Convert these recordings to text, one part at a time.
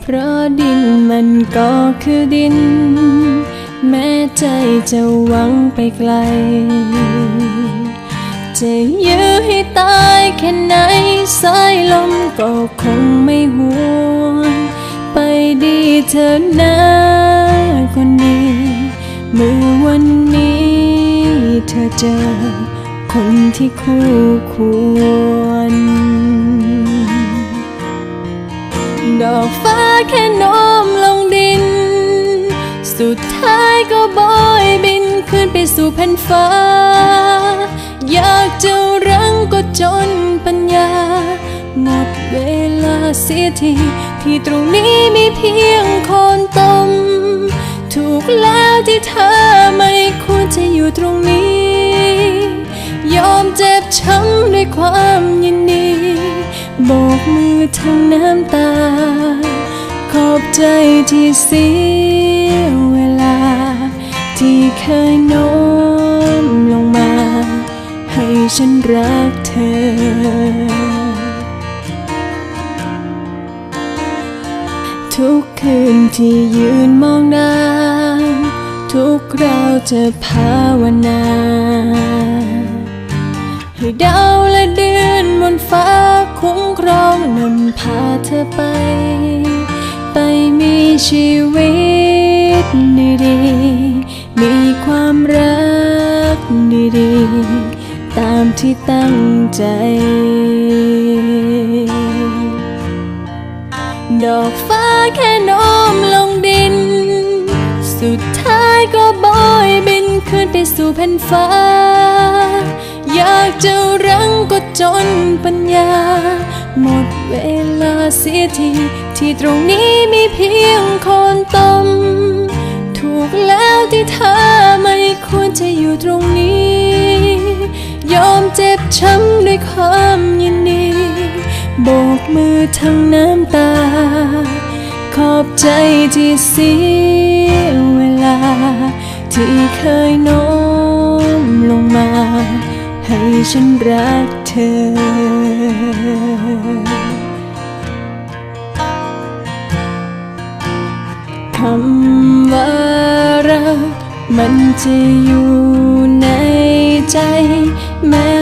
เพราะดินมันก็คือดิน แม้ใจจะหวังไปไกล จะยื้อให้ตายแค่ไหนสายลมก็คงไม่หวงไปดีเธอนะคนนี้เมื่อวันนี้เธอเจอคนที่คู่ควร สุดท้ายก็บอยบินขึ้นไปสู่แผ่นฟ้า อยากจะรั้งก็จนปัญญา หมดเวลาเสียทีที่ตรงนี้มีเพียงคนตมถูกแล้วที่เธอไม่ควรจะอยู่ตรงนี้ ยอมเจ็บช้ำด้วยความยินดีโบกมือทั้งน้ำตา ขอบใจที่เสีย รักเธอ ทุกคืนที่ยืนมองหน้า ทุกคราวจะภาวนา ให้ดาวและเดือนบนฟ้าคุ้มครองนำพาเธอไป ไปมีชีวิตดี มีความรัก ตามที่ตั้งใจ ดอกฟ้าแค่โน้มลงดิน สุดท้ายก็บอยบินขึ้นไปสู่แผ่นฟ้า อยากจะรั้งก็จนปัญญา หมดเวลาเสียที ที่ตรงนี้มีเพียงคนตมถูกแล้วที่เธอไม่ควรจะอยู่ตรงนี้ เจ็บช้ำด้วยความยินดีโบกมือทั้งน้ำตา ขอบใจที่เสียเวลา ที่เคยโน้มลงมา ให้ฉันรักเธอคำว่ารักมันจะอยู่ในใจ แม้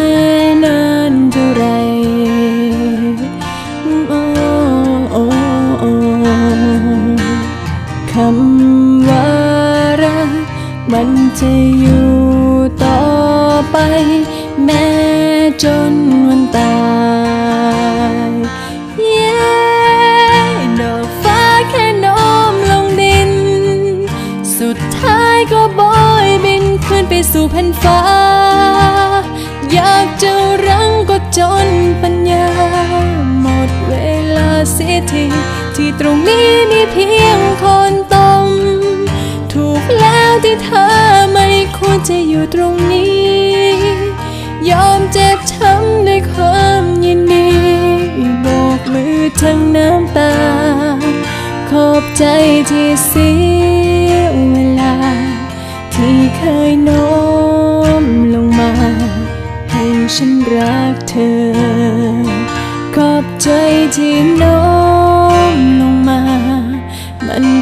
นานเท่าไรโอ้โอ้โอ้คำว่ารักมันจะอยู่ต่อไป แม้จนวันตายเย้ดอกฟ้าแค่โน้มลงดิน สุดท้ายก็บอยบินขึ้นไปสู่แผ่นฟ้า ที่ตรงนี้มีเพียงคนตม ถูกแล้วที่เธอไม่ควรจะอยู่ตรงนี้ ยอมเจ็บช้ำด้วยความยินดีโบกมือทั้งน้ำตา ขอบใจที่เสียเวลา ที่เคยโน้มลงมา ให้ฉันรักเธอ ขอบใจที่โน้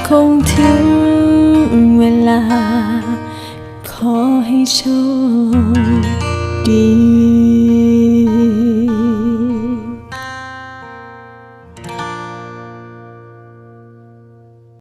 คงถึงเวลา ขอให้โชค